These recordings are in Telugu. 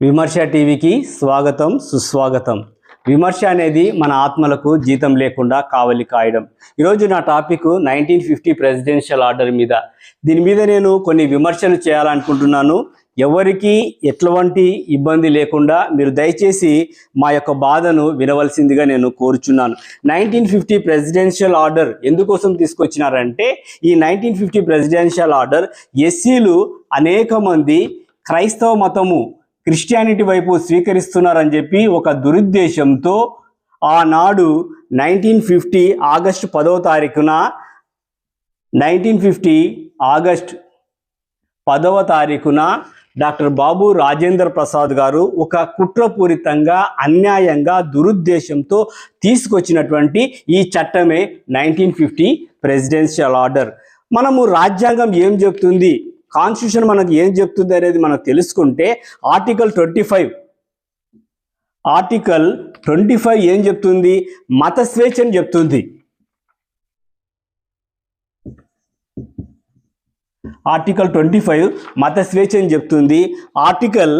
విమర్శ టీవీకి స్వాగతం సుస్వాగతం. విమర్శ అనేది మన ఆత్మలకు జీతం లేకుండా కావలి కాయడం. ఈరోజు నా topic nineteen fifty presidential order మీద. దీని మీద నేను కొన్ని విమర్శలు చేయాలనుకుంటున్నాను. ఎవరికి ఎటువంటి ఇబ్బంది లేకుండా మీరు దయచేసి మా యొక్క బాధను వినవలసిందిగా నేను కోరుచున్నాను. నైన్టీన్ ఫిఫ్టీ ప్రెసిడెన్షియల్ ఆర్డర్ ఎందుకోసం తీసుకొచ్చినారంటే ఈ నైన్టీన్ ఫిఫ్టీ ప్రెసిడెన్షియల్ ఆర్డర్ ఎస్సీలు అనేక మంది క్రైస్తవ మతము క్రిస్టియానిటీ వైపు స్వీకరిస్తున్నారని చెప్పి ఒక దురుద్దేశంతో ఆనాడు నైన్టీన్ ఫిఫ్టీ ఆగస్టు పదవ తారీఖున నైన్టీన్ ఫిఫ్టీ ఆగస్ట్ పదవ తారీఖున డాక్టర్ బాబు రాజేంద్ర ప్రసాద్ గారు ఒక కుట్రపూరితంగా అన్యాయంగా దురుద్దేశంతో తీసుకొచ్చినటువంటి ఈ చట్టమే నైన్టీన్ ఫిఫ్టీ ప్రెసిడెన్షియల్ ఆర్డర్. మనము రాజ్యాంగం ఏం చెప్తుంది? కాన్స్టిట్యూషన్ మనకు ఏం చెప్తుంది అనేది మనం తెలుసుకుంటే article twenty five article twenty five ఏం చెప్తుంది? మత స్వేచ్ఛని చెప్తుంది. ఆర్టికల్ ట్వంటీ ఫైవ్ మత స్వేచ్ఛ అని చెప్తుంది. Article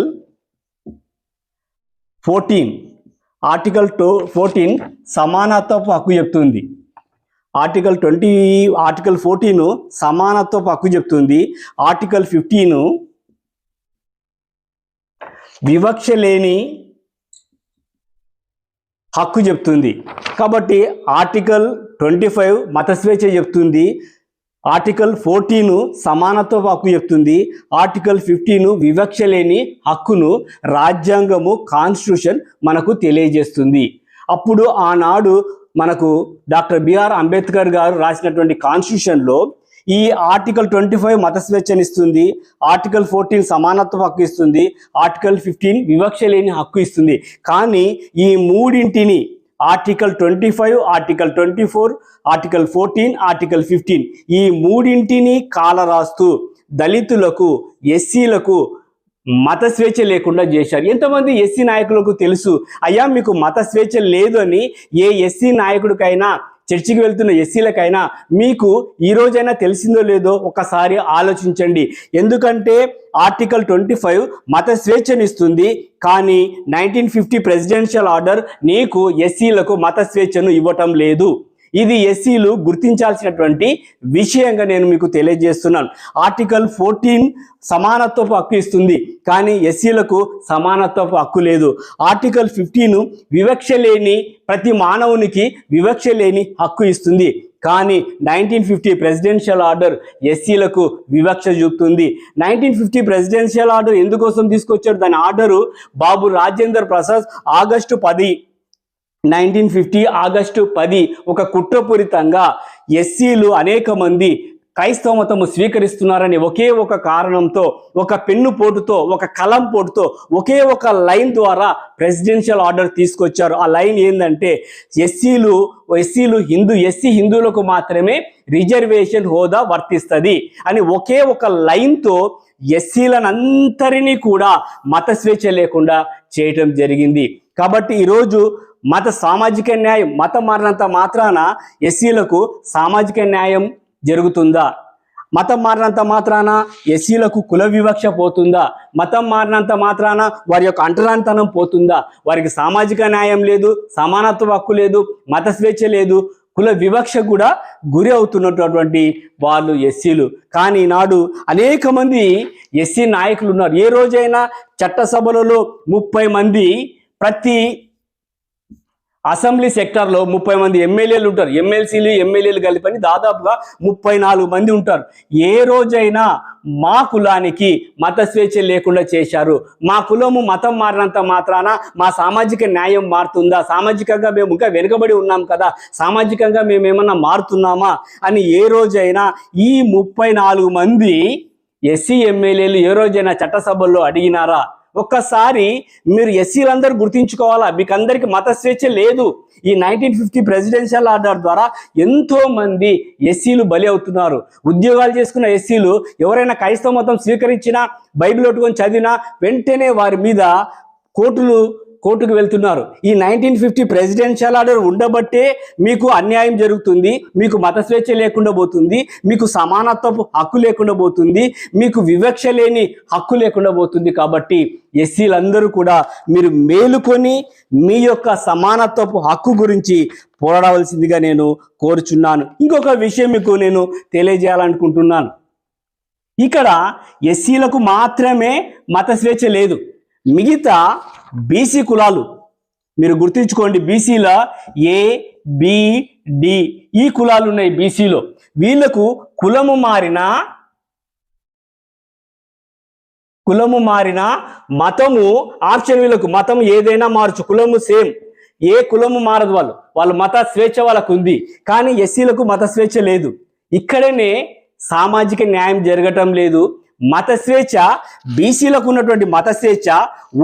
fourteen article two fourteen సమానత్వపు హక్కు చెప్తుంది. ఆర్టికల్ ట్వంటీ ఆర్టికల్ ఫోర్టీన్ సమానత్వపు హక్కు చెప్తుంది. ఆర్టికల్ ఫిఫ్టీన్ వివక్ష లేని హక్కు చెప్తుంది. కాబట్టి ఆర్టికల్ ట్వంటీ ఫైవ్ మత స్వేచ్ఛ చెప్తుంది. ఆర్టికల్ ఫోర్టీన్ సమానత్వ హక్కు చెప్తుంది. ఆర్టికల్ ఫిఫ్టీన్ వివక్ష లేని హక్కును రాజ్యాంగము కాన్స్టిట్యూషన్ మనకు తెలియజేస్తుంది. అప్పుడు ఆనాడు మనకు డాక్టర్ బిఆర్ అంబేద్కర్ గారు రాసినటువంటి కాన్స్టిట్యూషన్లో ఈ ఆర్టికల్ ట్వంటీ ఫైవ్ మత స్వేచ్ఛనిస్తుంది ఆర్టికల్ ఫోర్టీన్ సమానత్వ హక్కు ఇస్తుంది ఆర్టికల్ ఫిఫ్టీన్ వివక్ష లేని హక్కు ఇస్తుంది. కానీ ఈ మూడింటిని article twenty five article twenty four article fourteen article fifteen ఈ మూడింటిని కాలరాస్తూ దళితులకు ఎస్సీలకు మత స్వేచ్ఛ లేకుండా చేశారు. ఎంతమంది ఎస్సీ నాయకులకు తెలుసు అయ్యా మీకు మత స్వేచ్ఛ లేదు అని ఏ ఎస్సీ నాయకుడికైనా చర్చికి వెళ్తున్న ఎస్సీలకైనా మీకు ఈ రోజైనా తెలిసిందో లేదో ఒకసారి ఆలోచించండి. ఎందుకంటే ఆర్టికల్ ట్వంటీ ఫైవ్ మత స్వేచ్ఛనిస్తుంది కానీ నైన్టీన్ ఫిఫ్టీ ప్రెసిడెన్షియల్ ఆర్డర్ నీకు ఎస్సీలకు మత స్వేచ్ఛను ఇవ్వటం లేదు. ఇది ఎస్సీలు గుర్తించాల్సినటువంటి విషయంగా నేను మీకు తెలియజేస్తున్నాను. ఆర్టికల్ ఫోర్టీన్ సమానత్వపు హక్కు ఇస్తుంది కానీ ఎస్సీలకు సమానత్వపు హక్కు లేదు. ఆర్టికల్ ఫిఫ్టీన్ వివక్ష లేని ప్రతి మానవునికి వివక్ష లేని హక్కు ఇస్తుంది కానీ నైన్టీన్ ఫిఫ్టీ ప్రెసిడెన్షియల్ ఆర్డర్ ఎస్సీలకు వివక్ష చూపుతుంది. నైన్టీన్ ఫిఫ్టీ ప్రెసిడెన్షియల్ ఆర్డర్ ఎందుకోసం తీసుకొచ్చారు? దాని ఆర్డరు బాబు రాజేందర్ ప్రసాద్ ఆగస్టు పది నైన్టీన్ ఫిఫ్టీ ఆగస్టు పది ఒక కుట్రపూరితంగా ఎస్సీలు అనేక మంది క్రైస్తవ మతము స్వీకరిస్తున్నారని ఒకే ఒక కారణంతో ఒక పెన్ను పోటుతో ఒక కలం పోటుతో ఒకే ఒక లైన్ ద్వారా ప్రెసిడెన్షియల్ ఆర్డర్ తీసుకొచ్చారు. ఆ లైన్ ఏంటంటే ఎస్సీలు ఎస్సీలు హిందూ ఎస్సీ హిందువులకు మాత్రమే రిజర్వేషన్ హోదా వర్తిస్తుంది అని ఒకే ఒక లైన్తో ఎస్సీలనంతరినీ కూడా మత స్వేచ్ఛ లేకుండా చేయటం జరిగింది. కాబట్టి ఈరోజు మత సామాజిక న్యాయం మతం మారినంత మాత్రాన ఎస్సీలకు సామాజిక న్యాయం జరుగుతుందా? మతం మారినంత మాత్రాన ఎస్సీలకు కుల వివక్ష పోతుందా? మతం మారినంత మాత్రాన వారి యొక్క అంటరాంతనం పోతుందా? వారికి సామాజిక న్యాయం లేదు సమానత్వ హక్కు లేదు మత స్వేచ్ఛ లేదు కుల వివక్ష కూడా గురి అవుతున్నటువంటి వాళ్ళు ఎస్సీలు. కానీ నాడు అనేక మంది ఎస్సీ నాయకులు ఉన్నారు. ఏ రోజైనా చట్టసభలలో ముప్పై మంది ప్రతి అసెంబ్లీ సెక్టార్లో ముప్పై మంది ఎమ్మెల్యేలు ఉంటారు. ఎమ్మెల్సీలు ఎమ్మెల్యేలు కలిపని దాదాపుగా ముప్పై నాలుగు మంది ఉంటారు. ఏ రోజైనా మా కులానికి మత స్వేచ్ఛ లేకుండా చేశారు. మా కులము మతం మారినంత మాత్రాన మా సామాజిక న్యాయం మారుతుందా? సామాజికంగా మేము ఇంకా వెనుకబడి ఉన్నాం కదా. సామాజికంగా మేము ఏమన్నా మారుతున్నామా? అని ఏ రోజైనా ఈ ముప్పై నాలుగు మంది ఎస్సీ ఎమ్మెల్యేలు ఏ రోజైనా చట్టసభల్లో అడిగినారా? ఒక్కసారి మీరు ఎస్సీలందరూ గుర్తించుకోవాలా? మీకు అందరికి మత స్వేచ్ఛ లేదు. ఈ నైన్టీన్ ఫిఫ్టీ ప్రెసిడెన్షియల్ ఆర్డర్ ద్వారా ఎంతో మంది ఎస్సీలు బలి అవుతున్నారు. ఉద్యోగాలు చేసుకున్న ఎస్సీలు ఎవరైనా క్రైస్తవ మతం స్వీకరించినా బైబిల్ ఒట్టుకొని చదివినా వెంటనే వారి మీద కోర్టులు కోర్టుకు వెళ్తున్నారు. ఈ నైన్టీన్ ఫిఫ్టీ ప్రెసిడెన్షియల్ ఆర్డర్ ఉండబట్టే మీకు అన్యాయం జరుగుతుంది మీకు మత స్వేచ్ఛ లేకుండా పోతుంది మీకు సమానత్వపు హక్కు లేకుండా పోతుంది మీకు వివక్ష లేని హక్కు లేకుండా పోతుంది కాబట్టి ఎస్సీలందరూ కూడా మీరు మేలుకొని మీ యొక్క సమానత్వపు హక్కు గురించి పోరాడవలసిందిగా నేను కోరుచున్నాను. ఇంకొక విషయం మీకు నేను తెలియజేయాలనుకుంటున్నాను. ఇక్కడ ఎస్సీలకు మాత్రమే మత స్వేచ్ఛ లేదు. మిగతా బీసీ కులాలు. మీరు గుర్తుంచుకోండి బీసీలో ఏ బి డి ఈ కులాలు ఉన్నాయి బీసీలో వీళ్ళకు కులము మారిన కులము మారిన మతము ఆప్షన్ వీళ్ళకు మతం ఏదైనా మారచ్చు కులము సేమ్. ఏ కులము మారదు వాళ్ళు. వాళ్ళ మత స్వేచ్ఛ వాళ్ళకు ఉంది. కానీ ఎస్సీలకు మత స్వేచ్ఛ లేదు. ఇక్కడనే సామాజిక న్యాయం జరగటం లేదు. మత స్వేచ్ఛ బీసీలకు ఉన్నటువంటి మత స్వేచ్ఛ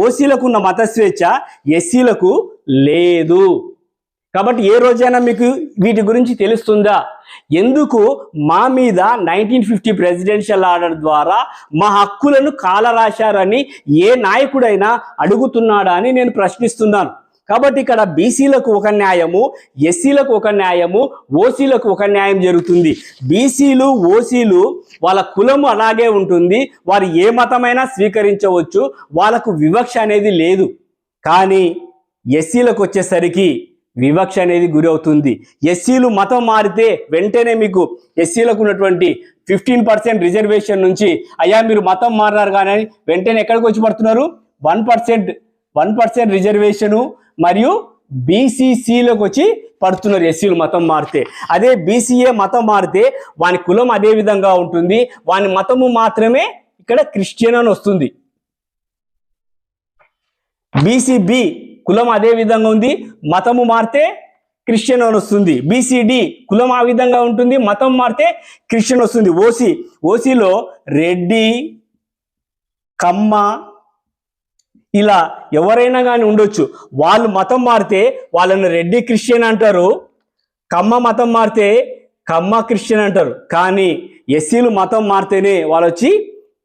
ఓసీలకు ఉన్న మత స్వేచ్ఛ ఎస్సీలకు లేదు. కాబట్టి ఏ రోజైనా మీకు వీటి గురించి తెలుస్తుందా? ఎందుకు మా మీద నైన్టీన్ ఫిఫ్టీ ప్రెసిడెన్షియల్ ఆర్డర్ ద్వారా మా హక్కులను కాలరాశారని ఏ నాయకుడైనా అడుగుతున్నాడా అని నేను ప్రశ్నిస్తున్నాను. కాబట్టి ఇక్కడ బీసీలకు ఒక న్యాయము ఎస్సీలకు ఒక న్యాయము ఓసీలకు ఒక న్యాయం జరుగుతుంది. బీసీలు ఓసీలు వాళ్ళ కులము అలాగే ఉంటుంది. వారు ఏ మతమైనా స్వీకరించవచ్చు. వాళ్ళకు వివక్ష అనేది లేదు. కానీ ఎస్సీలకు వచ్చేసరికి వివక్ష అనేది గురి అవుతుంది. ఎస్సీలు మతం మారితే వెంటనే మీకు ఎస్సీలకు ఉన్నటువంటి ఫిఫ్టీన్ పర్సెంట్ రిజర్వేషన్ నుంచి అయ్యా మీరు మతం మారినారు కానీ వెంటనే ఎక్కడికి వచ్చి పడుతున్నారు? One percent one percent reservation మరియు బీసీసీలోకి వచ్చి పడుతున్నారు ఎస్సీలు మతం మారితే. అదే బీసీఏ మతం మారితే వాని కులం అదే విధంగా ఉంటుంది. వాని మతము మాత్రమే ఇక్కడ క్రిస్టియన్ అని వస్తుంది. బీసీబీ కులం అదే విధంగా ఉంది. మతము మారితే క్రిస్టియన్ అని వస్తుంది. బీసీడి కులం ఆ విధంగా ఉంటుంది. మతం మారితే క్రిస్టియన్ వస్తుంది. ఓసీ ఓసీలో రెడ్డి కమ్మ ఇలా ఎవరైనా కానీ ఉండొచ్చు. వాళ్ళు మతం మారితే వాళ్ళని రెడ్డి క్రిస్టియన్ అంటారు కమ్మ మతం మారితే కమ్మ క్రిస్టియన్ అంటారు. కానీ ఎస్సీలు మతం మారితేనే వాళ్ళు వచ్చి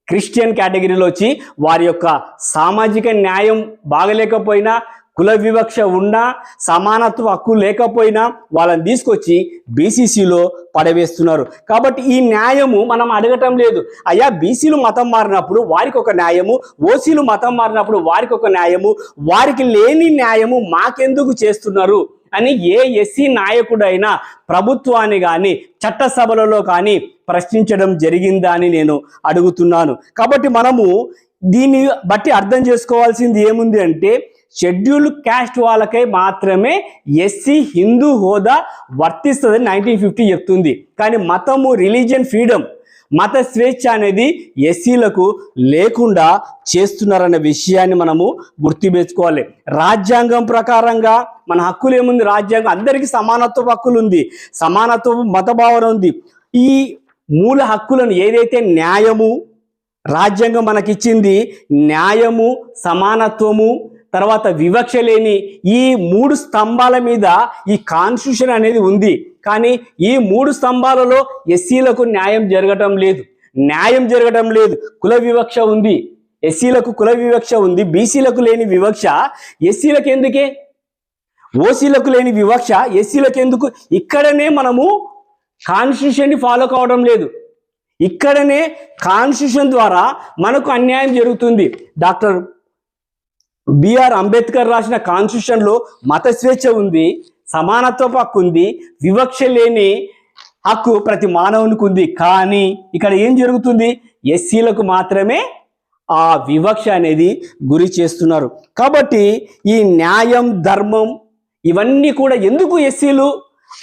క్రిస్టియన్ కేటగిరీలో వచ్చి వారి యొక్క సామాజిక న్యాయం బాగలేకపోయినా కుల వివక్ష ఉన్నా సమానత్వ హక్కు లేకపోయినా వాళ్ళని తీసుకొచ్చి బీసీసీలో పడవేస్తున్నారు. కాబట్టి ఈ న్యాయము మనం అడగటం లేదు. అయ్యా బీసీలు మతం మారినప్పుడు వారికి ఒక న్యాయము ఓసీలు మతం మారినప్పుడు వారికి ఒక న్యాయము వారికి లేని న్యాయము మాకెందుకు చేస్తున్నారు? అని ఏ ఎస్సీ నాయకుడైనా ప్రభుత్వాన్ని కానీ చట్టసభలలో కానీ ప్రశ్నించడం జరిగిందా అని నేను అడుగుతున్నాను. కాబట్టి మనము దీన్ని బట్టి అర్థం చేసుకోవాల్సింది ఏముంది అంటే షెడ్యూల్ క్యాస్ట్ వాళ్ళకై మాత్రమే ఎస్సీ హిందూ హోదా వర్తిస్తుందని నైన్టీన్ ఫిఫ్టీ చెప్తుంది. కానీ మతము రిలీజియన్ ఫ్రీడమ్ మత స్వేచ్ఛ అనేది ఎస్సీలకు లేకుండా చేస్తున్నారన్న విషయాన్ని మనము గుర్తుపెచ్చుకోవాలి రాజ్యాంగం ప్రకారంగా మన హక్కులు ఏముంది? రాజ్యాంగం అందరికీ సమానత్వ హక్కులు ఉంది. సమానత్వ మత భావన ఉంది. ఈ మూల హక్కులను ఏదైతే న్యాయము రాజ్యాంగం మనకిచ్చింది న్యాయము సమానత్వము తర్వాత వివక్ష లేని ఈ మూడు స్తంభాల మీద ఈ కాన్స్టిట్యూషన్ అనేది ఉంది. కానీ ఈ మూడు స్తంభాలలో ఎస్సీలకు న్యాయం జరగటం లేదు. న్యాయం జరగటం లేదు. కుల వివక్ష ఉంది. ఎస్సీలకు కుల వివక్ష ఉంది. బీసీలకు లేని వివక్ష ఎస్సీలకు ఎందుకే? ఓసీలకు లేని వివక్ష ఎస్సీలకు ఎందుకు? ఇక్కడనే మనము కాన్స్టిట్యూషన్ని ఫాలో కావడం లేదు. ఇక్కడనే కాన్స్టిట్యూషన్ ద్వారా మనకు అన్యాయం జరుగుతుంది. డాక్టర్ బిఆర్ అంబేద్కర్ రాసిన కాన్స్టిట్యూషన్లో మత స్వేచ్ఛ ఉంది సమానత్వపు హక్కు ఉంది వివక్ష లేని హక్కు ప్రతి మానవునికి ఉంది. కానీ ఇక్కడ ఏం జరుగుతుంది? ఎస్సీలకు మాత్రమే ఆ వివక్ష అనేది గురి చేస్తున్నారు. కాబట్టి ఈ న్యాయం ధర్మం ఇవన్నీ కూడా ఎందుకు ఎస్సీలు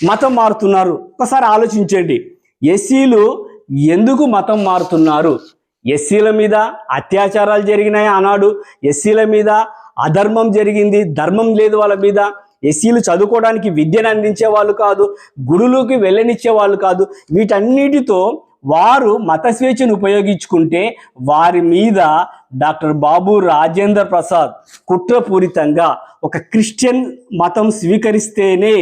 మతం మారుతున్నారు? ఒకసారి ఆలోచించండి. ఎస్సీలు ఎందుకు మతం మారుతున్నారు? ఎస్సీల మీద అత్యాచారాలు జరిగినాయి ఆనాడు. ఎస్సీల మీద అధర్మం జరిగింది. ధర్మం లేదు వాళ్ళ మీద. ఎస్సీలు చదువుకోవడానికి విద్యను అందించే వాళ్ళు కాదు. గుడులోకి వెళ్ళనిచ్చే వాళ్ళు కాదు. వీటన్నిటితో వారు మత స్వేచ్ఛను ఉపయోగించుకుంటే వారి మీద డాక్టర్ బాబు రాజేంద్ర ప్రసాద్ కుట్రపూరితంగా ఒక క్రిస్టియన్ మతం స్వీకరిస్తేనే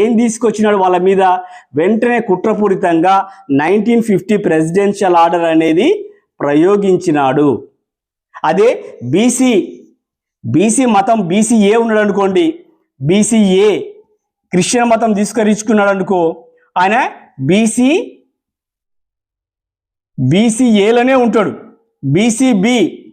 ఏం తీసుకొచ్చినాడు వాళ్ళ మీద? వెంటనే కుట్రపూరితంగా నైన్టీన్ ఫిఫ్టీ ప్రెసిడెన్షియల్ ఆర్డర్ అనేది ప్రయోగించినాడు. అదే బీసీ బీసీ మతం బీసీఏ ఉన్నాడు అనుకోండి బీసీఏ క్రిస్టియన్ మతం తీసుకరించుకున్నాడు అనుకో ఆయన బీసీ బీసీఏలోనే ఉంటాడు. బీసీబి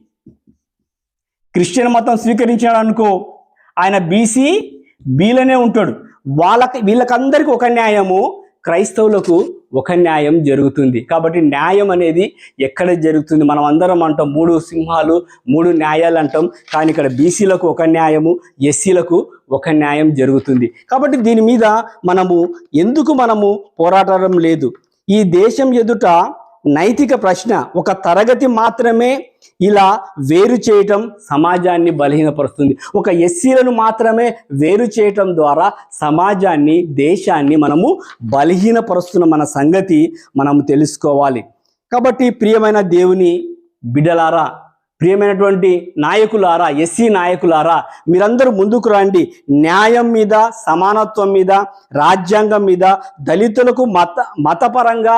క్రిస్టియన్ మతం స్వీకరించాడు అనుకో ఆయన బీసీ బీలోనే ఉంటాడు. వాళ్ళకి వీళ్ళకందరికీ ఒక న్యాయము క్రైస్తవులకు ఒక న్యాయం జరుగుతుంది. కాబట్టి న్యాయం అనేది ఎక్కడ జరుగుతుంది? మనం అందరం అంటాం మూడు సింహాలు మూడు న్యాయాలు అంటాం. కానీ ఇక్కడ బీసీలకు ఒక న్యాయము ఎస్సీలకు ఒక న్యాయం జరుగుతుంది. కాబట్టి దీని మీద మనము ఎందుకు మనము పోరాటం లేదు? ఈ దేశం ఎదుట నైతిక ప్రశ్న ఒక తరగతి మాత్రమే ఇలా వేరు చేయటం సమాజాన్ని బలహీనపరుస్తుంది. ఒక ఎస్సీలను మాత్రమే వేరు చేయటం ద్వారా సమాజాన్ని దేశాన్ని మనము బలహీనపరుస్తున్న మన సంగతి మనము తెలుసుకోవాలి. కాబట్టి ప్రియమైన దేవుని బిడలారా ప్రియమైనటువంటి నాయకులారా ఎస్సీ నాయకులారా మీరందరూ ముందుకు రండి. న్యాయం మీద సమానత్వం మీద రాజ్యాంగం మీద దళితులకు మత మతపరంగా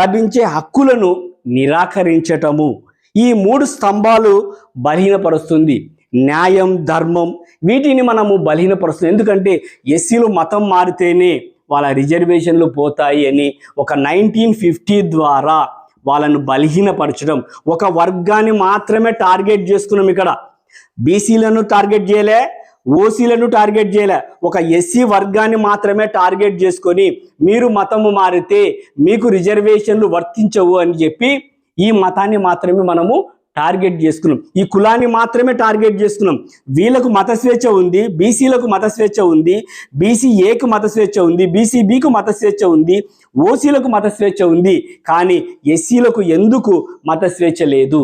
లభించే హక్కులను నిరాకరించటము. ఈ మూడు స్తంభాలు బలహీనపరుస్తుంది. న్యాయం ధర్మం వీటిని మనము బలహీనపరుస్తుంది. ఎందుకంటే ఎస్సీలు మతం మారితేనే వాళ్ళ రిజర్వేషన్లు పోతాయి అని ఒక నైన్టీన్ ఫిఫ్టీ ద్వారా వాళ్ళను బలహీనపరచడం. ఒక వర్గాన్ని మాత్రమే టార్గెట్ చేసుకున్నాం ఇక్కడ. బీసీలను టార్గెట్ చేయలే ఓసీలను టార్గెట్ చేయలే. ఒక ఎస్సీ వర్గాన్ని మాత్రమే టార్గెట్ చేసుకొని మీరు మతము మారితే మీకు రిజర్వేషన్లు వర్తించవు అని చెప్పి ఈ మతాన్ని మాత్రమే మనము టార్గెట్ చేసుకున్నాం. ఈ కులాన్ని మాత్రమే టార్గెట్ చేసుకున్నాం. వీళ్ళకు మత స్వేచ్ఛ ఉంది బీసీలకు మత స్వేచ్ఛ ఉంది బీసీ ఏకు మత స్వేచ్ఛ ఉంది బీసీబీకు మత స్వేచ్ఛ ఉంది ఓసీలకు మత స్వేచ్ఛ ఉంది కానీ ఎస్సీలకు ఎందుకు మత స్వేచ్ఛ లేదు?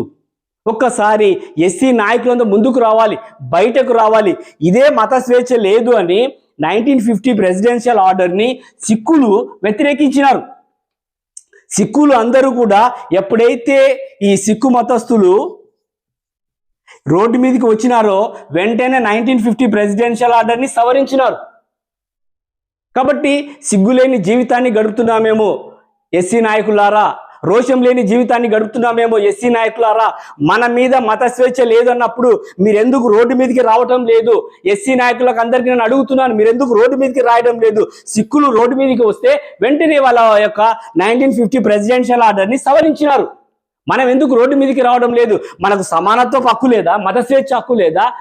ఒక్కసారి ఎస్సీ నాయకులంతా ముందుకు రావాలి బయటకు రావాలి. ఇదే మత స్వేచ్ఛ లేదు అని నైన్టీన్ ఫిఫ్టీ ప్రెసిడెన్షియల్ ఆర్డర్ని సిక్కులు వ్యతిరేకించినారు. సిక్కులు అందరూ కూడా ఎప్పుడైతే ఈ సిక్కు మతస్థులు రోడ్డు మీదకి వచ్చినారో వెంటనే నైన్టీన్ ఫిఫ్టీ ప్రెసిడెన్షియల్ ఆర్డర్ని సవరించినారు. కాబట్టి సిగ్గులేని జీవితాన్ని గడుపుతున్నామేమో ఎస్సీ నాయకులారా రోషం లేని జీవితాన్ని గడుపుతున్నామేమో ఎస్సీ నాయకులారా? మన మీద మత స్వేచ్ఛ లేదన్నప్పుడు మీరెందుకు రోడ్డు మీదకి రావటం లేదు? ఎస్సీ నాయకులకు అందరికీ నేను అడుగుతున్నాను మీరెందుకు రోడ్డు మీదకి రాయడం లేదు? సిక్కులు రోడ్డు మీదకి వస్తే వెంటనే వాళ్ళ యొక్క నైన్టీన్ ఫిఫ్టీ ప్రెసిడెన్షియల్ ఆర్డర్ని సవరించినారు. మనం ఎందుకు రోడ్డు మీదకి రావడం లేదు? మనకు సమానత్వ హక్కు లేదా? మత స్వేచ్ఛ హక్కు లేదా?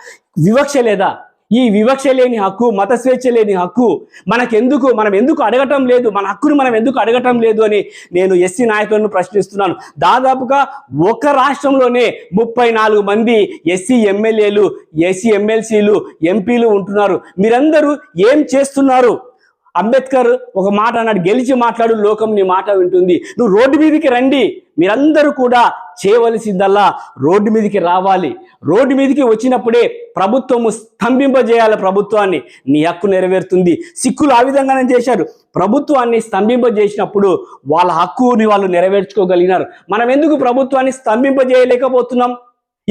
వివక్ష లేదా? ఈ వివక్ష లేని హక్కు మత స్వేచ్ఛ లేని హక్కు మనకెందుకు? మనం ఎందుకు అడగటం లేదు? మన హక్కును మనం ఎందుకు అడగటం లేదు అని నేను ఎస్సీ నాయకులను ప్రశ్నిస్తున్నాను. దాదాపుగా ఒక రాష్ట్రంలోనే ముప్పై నాలుగు మంది ఎస్సీ ఎమ్మెల్యేలు ఎస్సీ ఎమ్మెల్సీలు ఎంపీలు ఉంటున్నారు. మీరందరూ ఏం చేస్తున్నారు? అంబేద్కర్ ఒక మాట అన్నాడు గెలిచి మాట్లాడు లోకం నీ మాట వింటుంది. నువ్వు రోడ్డు మీదకి రండి. మీరందరూ కూడా చేయవలసిందల్లా రోడ్డు మీదకి రావాలి. రోడ్డు మీదకి వచ్చినప్పుడే ప్రభుత్వము స్తంభింపజేయాలి ప్రభుత్వాన్ని. నీ హక్కు నెరవేరుతుంది. సిక్కులు ఆ విధంగానే చేశారు. ప్రభుత్వాన్ని స్తంభింపజేసినప్పుడు వాళ్ళ హక్కుని వాళ్ళు నెరవేర్చుకోగలిగినారు. మనం ఎందుకు ప్రభుత్వాన్ని స్తంభింపజేయలేకపోతున్నాం?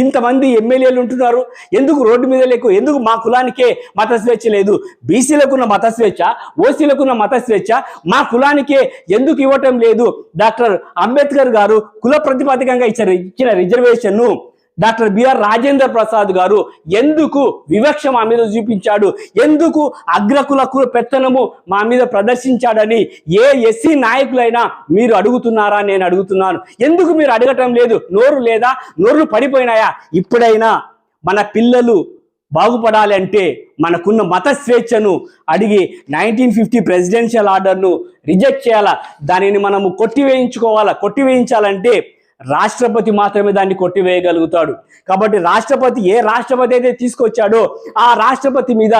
ఇంతమంది ఎమ్మెల్యేలు ఉంటున్నారు. ఎందుకు రోడ్డు మీద లేకు? ఎందుకు మా కులానికే మత స్వేచ్ఛ లేదు? బీసీలకున్న మత స్వేచ్ఛ ఓసీలకున్న మత స్వేచ్ఛ మా కులానికే ఎందుకు ఇవ్వటం లేదు? డాక్టర్ అంబేద్కర్ గారు కుల ప్రతిపాదికంగా ఇచ్చిన ఇచ్చిన రిజర్వేషన్ను. డాక్టర్ బిఆర్ రాజేంద్ర ప్రసాద్ గారు ఎందుకు వివక్ష మా మీద చూపించాడు? ఎందుకు అగ్రకులకు పెత్తనము మా మీద ప్రదర్శించాడని ఏ ఎస్సీ నాయకులైనా మీరు అడుగుతున్నారా? నేను అడుగుతున్నాను. ఎందుకు మీరు అడగటం లేదు? నోరు లేదా? నోరు పడిపోయినాయా? ఇప్పుడైనా మన పిల్లలు బాగుపడాలి అంటే మనకున్న మత స్వేచ్ఛను అడిగి నైన్టీన్ ఫిఫ్టీ ప్రెసిడెన్షియల్ ఆర్డర్ను రిజెక్ట్ చేయాలా? దానిని మనము కొట్టివేయించుకోవాలా? కొట్టివేయించాలంటే రాష్ట్రపతి మాత్రమే దాన్ని కొట్టివేయగలుగుతాడు. కాబట్టి రాష్ట్రపతి ఏ రాష్ట్రపతి అయితే తీసుకొచ్చాడో ఆ రాష్ట్రపతి మీద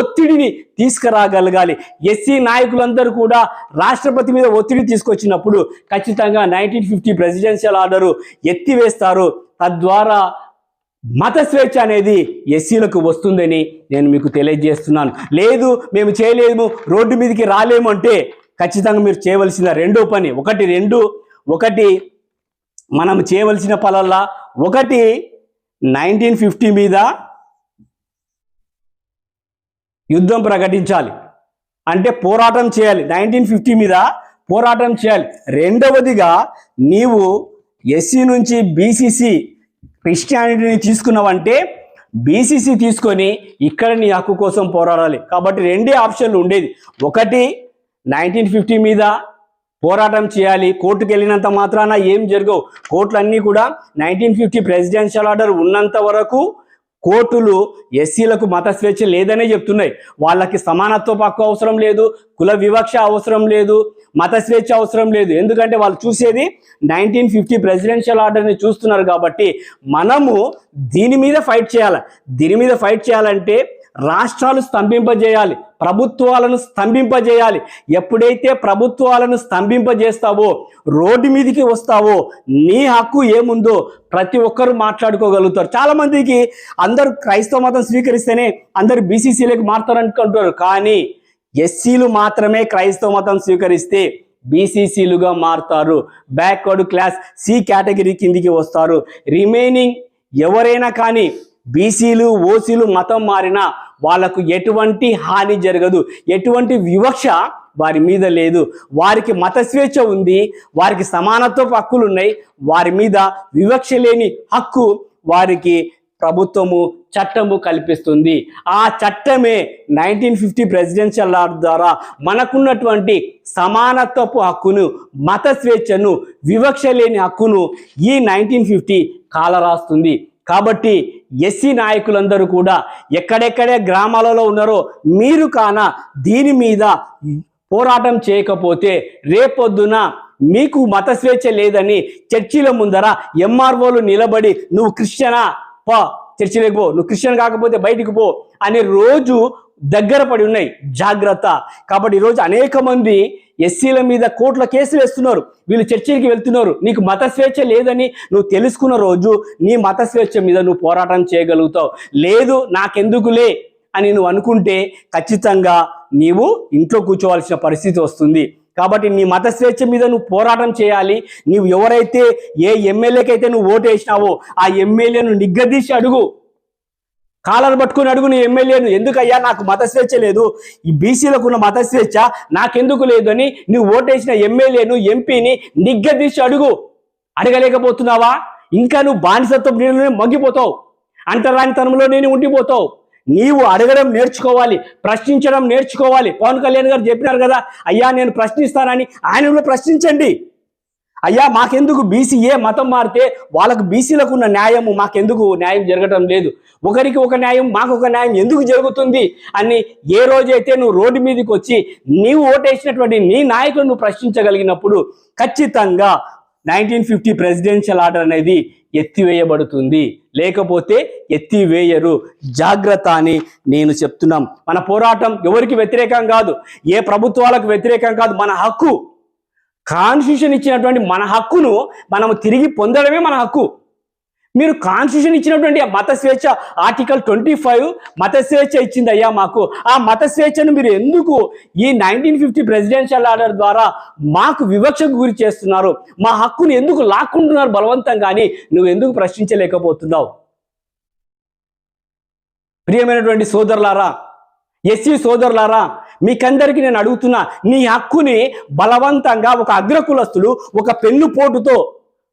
ఒత్తిడిని తీసుకురాగలగాలి. ఎస్సీ నాయకులందరూ కూడా రాష్ట్రపతి మీద ఒత్తిడి తీసుకొచ్చినప్పుడు ఖచ్చితంగా నైన్టీన్ ఫిఫ్టీ ప్రెసిడెన్షియల్ ఆర్డరు ఎత్తివేస్తారు. తద్వారా మత స్వేచ్ఛ అనేది ఎస్సీలకు వస్తుందని నేను మీకు తెలియజేస్తున్నాను. లేదు మేము చేయలేము రోడ్డు మీదకి రాలేము అంటే ఖచ్చితంగా మీరు చేయవలసిన రెండో పని ఒకటి రెండు ఒకటి మనం చేయవలసిన పనుల్లో ఒకటి నైన్టీన్ ఫిఫ్టీ మీద యుద్ధం ప్రకటించాలి. అంటే పోరాటం చేయాలి. నైన్టీన్ ఫిఫ్టీ మీద పోరాటం చేయాలి. రెండవదిగా నీవు ఎస్సీ నుంచి బీసీసీ క్రిస్టియానిటీని తీసుకున్నావంటే బీసీసీ తీసుకొని ఇక్కడ నీ హక్కు కోసం పోరాడాలి. కాబట్టి రెండే ఆప్షన్లు ఉండేది. ఒకటి నైన్టీన్ ఫిఫ్టీ మీద పోరాటం చేయాలి. కోర్టుకు వెళ్ళినంత మాత్రాన ఏం జరగవు. కోర్టులన్నీ కూడా నైన్టీన్ ఫిఫ్టీ ప్రెసిడెన్షియల్ ఆర్డర్ ఉన్నంత వరకు కోర్టులు ఎస్సీలకు మత స్వేచ్ఛ లేదనే చెప్తున్నాయి. వాళ్ళకి సమానత్వ హక్కు అవసరం లేదు కుల వివక్ష అవసరం లేదు మత స్వేచ్ఛ అవసరం లేదు. ఎందుకంటే వాళ్ళు చూసేది నైన్టీన్ ఫిఫ్టీ ప్రెసిడెన్షియల్ ఆర్డర్ని చూస్తున్నారు కాబట్టి మనము దీని మీద ఫైట్ చేయాలి. దీని మీద ఫైట్ చేయాలంటే రాష్ట్రాలు స్తంభింపజేయాలి ప్రభుత్వాలను స్తంభింపజేయాలి. ఎప్పుడైతే ప్రభుత్వాలను స్తంభింపజేస్తావో రోడ్డు మీదకి వస్తావో నీ హక్కు ఏముందో ప్రతి ఒక్కరు మాట్లాడుకోగలుగుతారు. చాలామందికి అందరూ క్రైస్తవ మతం స్వీకరిస్తేనే అందరు బీసీసీలకు మారుతారనుకుంటారు కానీ ఎస్సీలు మాత్రమే క్రైస్తవ మతం స్వీకరిస్తే బీసీసీలుగా మారుతారు. బ్యాక్వర్డ్ క్లాస్ సి కేటగిరీ కిందికి వస్తారు. రిమైనింగ్ ఎవరైనా కానీ బీసీలు ఓసీలు మతం మారినా వాళ్ళకు ఎటువంటి హాని జరగదు. ఎటువంటి వివక్ష వారి మీద లేదు. వారికి మత స్వేచ్ఛ ఉంది. వారికి సమానత్వపు హక్కులు ఉన్నాయి. వారి మీద వివక్ష లేని హక్కు వారికి ప్రభుత్వము చట్టము కల్పిస్తుంది. ఆ చట్టమే నైన్టీన్ ఫిఫ్టీ ప్రెసిడెన్షియల్ లా ద్వారా మనకున్నటువంటి సమానత్వపు హక్కును మత స్వేచ్ఛను వివక్ష లేని హక్కును ఈ నైన్టీన్ ఫిఫ్టీ కాలరాస్తుంది. కాబట్టి ఎస్సీ నాయకులందరూ కూడా ఎక్కడెక్కడే గ్రామాలలో ఉన్నారో మీరు కాన దీని మీద పోరాటం చేయకపోతే రేపొద్దున మీకు మత స్వేచ్ఛ లేదని చర్చిల ముందర ఎంఆర్ఓలు నిలబడి నువ్వు క్రిస్టియనా? పో చర్చిలకు పో. నువ్వు క్రిస్టియన్ కాకపోతే బయటికి పో అనే రోజు దగ్గర పడి ఉన్నాయి. జాగ్రత్త. కాబట్టి ఈరోజు అనేక మంది ఎస్సీల మీద కోట్ల కేసులు వేస్తున్నారు. వీళ్ళు చర్చిలకి వెళ్తున్నారు. నీకు మత స్వేచ్ఛ లేదని నువ్వు తెలుసుకున్న రోజు నీ మత స్వేచ్ఛ మీద నువ్వు పోరాటం చేయగలుగుతావు. లేదు నాకెందుకులే అని నువ్వు అనుకుంటే ఖచ్చితంగా నీవు ఇంట్లో కూర్చోవలసిన పరిస్థితి వస్తుంది. కాబట్టి నీ మత స్వేచ్ఛ మీద నువ్వు పోరాటం చేయాలి. నువ్వు ఎవరైతే ఏ ఎమ్మెల్యేకైతే నువ్వు ఓటు వేసినావో ఆ ఎమ్మెల్యేను నిగ్గదీసి అడుగు. కాలర్ పట్టుకుని అడుగు నీ ఎమ్మెల్యేను. ఎందుకయ్యా? నాకు మత స్వేచ్ఛ లేదు. ఈ బీసీలకు ఉన్న మత స్వేచ్ఛ నాకెందుకు లేదు అని నువ్వు ఓటేసిన ఎమ్మెల్యేను ఎంపీని నిగ్గదీసి అడుగు. అడగలేకపోతున్నావా? ఇంకా నువ్వు బానిసత్వం నీళ్ళనే మగ్గిపోతావు. అంటరానితనంలో నేను ఉండిపోతావు. నీవు అడగడం నేర్చుకోవాలి ప్రశ్నించడం నేర్చుకోవాలి. పవన్ కళ్యాణ్ గారు చెప్పినారు కదా అయ్యా నేను ప్రశ్నిస్తానని. ఆయన కూడా ప్రశ్నించండి. అయ్యా మాకెందుకు బీసీ ఏ మతం మారితే వాళ్ళకు బీసీలకు ఉన్న న్యాయము మాకెందుకు న్యాయం జరగటం లేదు. ఒకరికి ఒక న్యాయం మాకు ఒక న్యాయం ఎందుకు జరుగుతుంది అని ఏ రోజైతే నువ్వు రోడ్డు మీదకి వచ్చి నీవు ఓటేసినటువంటి నీ నాయకులను నువ్వు ప్రశ్నించగలిగినప్పుడు ఖచ్చితంగా నైన్టీన్ ఫిఫ్టీ ప్రెసిడెన్షియల్ ఆర్డర్ అనేది ఎత్తివేయబడుతుంది. లేకపోతే ఎత్తివేయరు. జాగ్రత్త అని నేను చెప్తున్నాం. మన పోరాటం ఎవరికి వ్యతిరేకం కాదు. ఏ ప్రభుత్వాలకు వ్యతిరేకం కాదు. మన హక్కు కాన్స్టిట్యూషన్ ఇచ్చినటువంటి మన హక్కును మనము తిరిగి పొందడమే మన హక్కు. మీరు కాన్స్టిట్యూషన్ ఇచ్చినటువంటి ఆ మత స్వేచ్ఛ ఆర్టికల్ ట్వంటీ ఫైవ్ మత స్వేచ్ఛ ఇచ్చింది అయ్యా మాకు. ఆ మత స్వేచ్ఛను మీరు ఎందుకు ఈ నైన్టీన్ ఫిఫ్టీ ప్రెసిడెన్షియల్ ఆర్డర్ ద్వారా మాకు వివక్షకు గురి చేస్తున్నారు? మా హక్కును ఎందుకు లాక్కుంటున్నారు బలవంతం కానీ నువ్వు ఎందుకు ప్రశ్నించలేకపోతున్నావు? ప్రియమైనటువంటి సోదరులారా ఎస్సీ సోదరులారా మీకందరికీ నేను అడుగుతున్నా నీ హక్కుని బలవంతంగా ఒక అగ్రకులస్తులు ఒక పెన్ను పోటుతో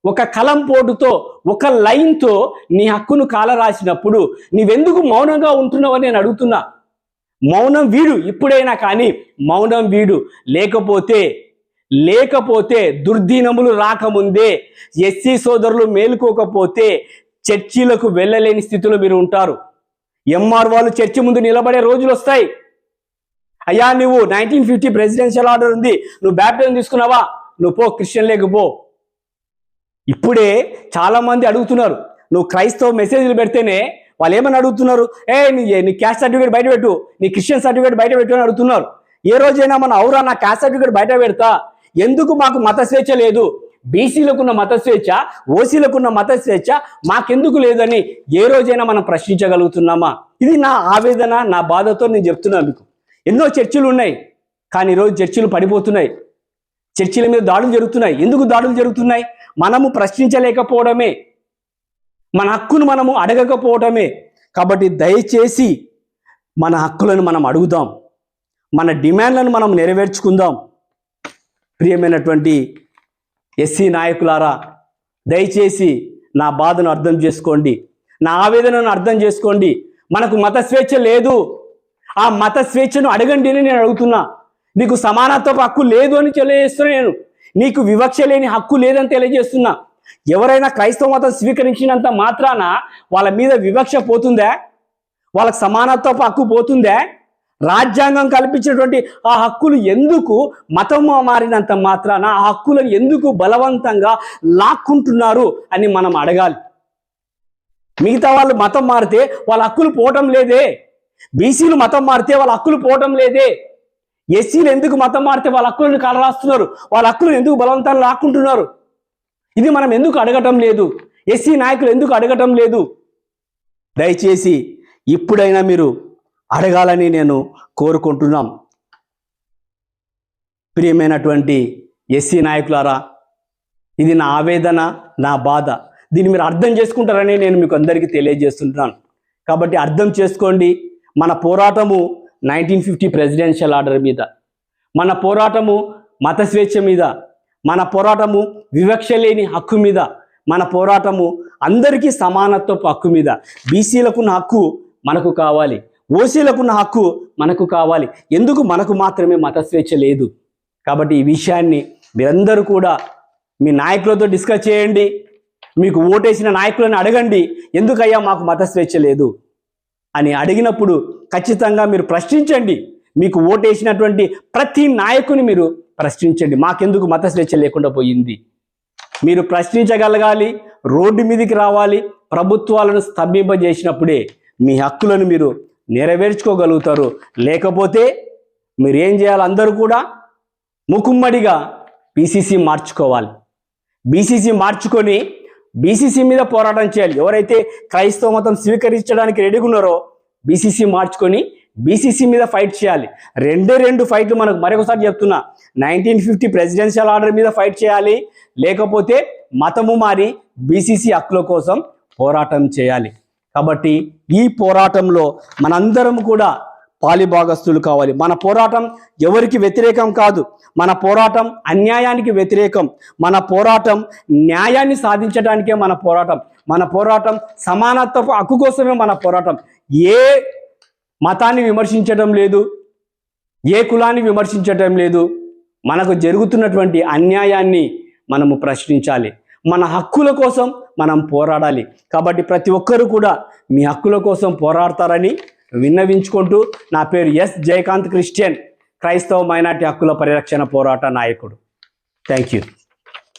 ఒక కలం పోటుతో ఒక లైన్తో నీ హక్కును కాల రాసినప్పుడు నీవెందుకు మౌనంగా ఉంటున్నావని నేను అడుగుతున్నా. మౌనం వీడు ఇప్పుడైనా కానీ మౌనం వీడు. లేకపోతే లేకపోతే దుర్దినములు రాకముందే ఎస్సీ సోదరులు మేలుకోకపోతే చర్చిలకు వెళ్ళలేని స్థితిలో మీరు ఉంటారు. ఎంఆర్ వాళ్ళు చర్చి ముందు నిలబడే రోజులు వస్తాయి అయ్యా నువ్వు నైన్టీన్ ఫిఫ్టీ ప్రెసిడెన్షియల్ ఆర్డర్ ఉంది. నువ్వు బ్యాప్టిజం తీసుకున్నావా? నువ్వు పో క్రిస్టియన్ లేకు పో. ఇప్పుడే చాలా మంది అడుగుతున్నారు. నువ్వు క్రైస్తవ మెసేజ్లు పెడితేనే వాళ్ళు ఏమని అడుగుతున్నారు? ఏ నీ నీ క్యాస్ట్ సర్టిఫికేట్ బయట పెట్టు. నీ క్రిస్టియన్ సర్టిఫికేట్ బయట పెట్టు అని అడుగుతున్నారు. ఏ రోజైనా మన అవురా నా క్యాస్ట్ సర్టిఫికేట్ బయట పెడతా. ఎందుకు మాకు మత స్వేచ్ఛ లేదు? బీసీలకు ఉన్న మత స్వేచ్ఛ ఓసీలకు ఉన్న మత స్వేచ్ఛ మాకెందుకు లేదని ఏ రోజైనా మనం ప్రశ్నించగలుగుతున్నామా? ఇది నా ఆవేదన నా బాధతో నేను చెప్తున్నా మీకు. ఎన్నో చర్చిలు ఉన్నాయి కానీ ఈరోజు చర్చిలు పడిపోతున్నాయి. చర్చిల మీద దాడులు జరుగుతున్నాయి. ఎందుకు దాడులు జరుగుతున్నాయి? మనము ప్రశ్నించలేకపోవడమే. మన హక్కును మనము అడగకపోవడమే. కాబట్టి దయచేసి మన హక్కులను మనం అడుగుదాం. మన డిమాండ్లను మనం నెరవేర్చుకుందాం. ప్రియమైనటువంటి ఎస్సీ నాయకులారా దయచేసి నా బాధను అర్థం చేసుకోండి. నా ఆవేదనను అర్థం చేసుకోండి. మనకు మత స్వేచ్ఛ లేదు. ఆ మత స్వేచ్ఛను అడగండి అని నేను అడుగుతున్నా. నీకు సమానత్వపు హక్కు లేదు అని తెలియజేస్తున్నా నేను. నీకు వివక్ష లేని హక్కు లేదని తెలియజేస్తున్నా. ఎవరైనా క్రైస్తవ మతం స్వీకరించినంత మాత్రాన వాళ్ళ మీద వివక్ష పోతుందా? వాళ్ళకి సమానత్వపు హక్కు పోతుందా? రాజ్యాంగం కల్పించినటువంటి ఆ హక్కులు ఎందుకు మతం మారినంత మాత్రాన ఆ హక్కులను ఎందుకు బలవంతంగా లాక్కుంటున్నారు అని మనం అడగాలి. మిగతా వాళ్ళు మతం మారితే వాళ్ళ హక్కులు పోవటం లేదే. బీసీలు మతం మారితే వాళ్ళ హక్కులు పోవటం లేదే. ఎస్సీలు ఎందుకు మతం మారితే వాళ్ళ హక్కులను కలరాస్తున్నారు? వాళ్ళ హక్కులు ఎందుకు బలవంతంగా లాక్కుంటున్నారు? ఇది మనం ఎందుకు అడగటం లేదు? ఎస్సీ నాయకులు ఎందుకు అడగటం లేదు? దయచేసి ఇప్పుడైనా మీరు అడగాలని నేను కోరుకుంటున్నాం. ప్రియమైనటువంటి ఎస్సీ నాయకులారా ఇది నా ఆవేదన నా బాధ. దీన్ని మీరు అర్థం చేసుకుంటారని నేను మీకు అందరికీ తెలియజేస్తుంటున్నాను కాబట్టి అర్థం చేసుకోండి. మన పోరాటము నైన్టీన్ ఫిఫ్టీ ప్రెసిడెన్షియల్ ఆర్డర్ మీద మన పోరాటము మత స్వేచ్ఛ మీద మన పోరాటము వివక్ష లేని హక్కు మీద మన పోరాటము అందరికీ సమానత్వపు హక్కు మీద బీసీలకున్న హక్కు మనకు కావాలి ఓసీలకున్న హక్కు మనకు కావాలి. ఎందుకు? మనకు మాత్రమే మత స్వేచ్ఛ లేదు. కాబట్టి ఈ విషయాన్ని మీరందరూ కూడా మీ నాయకులతో డిస్కస్ చేయండి. మీకు ఓటేసిన నాయకులను అడగండి. ఎందుకయ్యా మాకు మత స్వేచ్ఛ లేదు? అని అడిగినప్పుడు ఖచ్చితంగా మీరు ప్రశ్నించండి. మీకు ఓటేసినటువంటి ప్రతి నాయకుని మీరు ప్రశ్నించండి. మాకెందుకు మత స్వేచ్ఛ లేకుండా పోయింది? మీరు ప్రశ్నించగలగాలి రోడ్డు మీదకి రావాలి ప్రభుత్వాలను స్తంభింపజేసినప్పుడే మీ హక్కులను మీరు నెరవేర్చుకోగలుగుతారు. లేకపోతే మీరు ఏం చేయాలి? అందరూ కూడా ముకుమ్మడిగా బీసీసీ మార్చుకోవాలి. బీసీసీ మార్చుకొని బీసీసీ మీద పోరాటం చేయాలి. ఎవరైతే క్రైస్తవ మతం స్వీకరించడానికి రెడీగా ఉన్నారో బీసీసీ మార్చుకొని బీసీసీ మీద ఫైట్ చేయాలి. రెండే రెండు ఫైట్లు మనకు మరొకసారి చెప్తున్నా. నైన్టీన్ ఫిఫ్టీ ప్రెసిడెన్షియల్ ఆర్డర్ మీద ఫైట్ చేయాలి. లేకపోతే మతము మారి బీసీసీ హక్కుల కోసం పోరాటం చేయాలి. కాబట్టి ఈ పోరాటంలో మనందరం కూడా పాలిభాగస్తులు కావాలి. మన పోరాటం ఎవరికి వ్యతిరేకం కాదు. మన పోరాటం అన్యాయానికి వ్యతిరేకం. మన పోరాటం న్యాయాన్ని సాధించడానికే మన పోరాటం. మన పోరాటం సమానత్వపు హక్కు కోసమే మన పోరాటం. ఏ మతాన్ని విమర్శించడం లేదు. ఏ కులాన్ని విమర్శించడం లేదు. మనకు జరుగుతున్నటువంటి అన్యాయాన్ని మనము ప్రశ్నించాలి. మన హక్కుల కోసం మనం పోరాడాలి. కాబట్టి ప్రతి ఒక్కరూ కూడా మీ హక్కుల కోసం పోరాడతారని విన్నవించుకుంటూ నా పేరు ఎస్ జయకాంత్ క్రిస్టియన్. క్రైస్తవ మైనార్టీ హక్కుల పరిరక్షణ పోరాట నాయకుడు. Thank you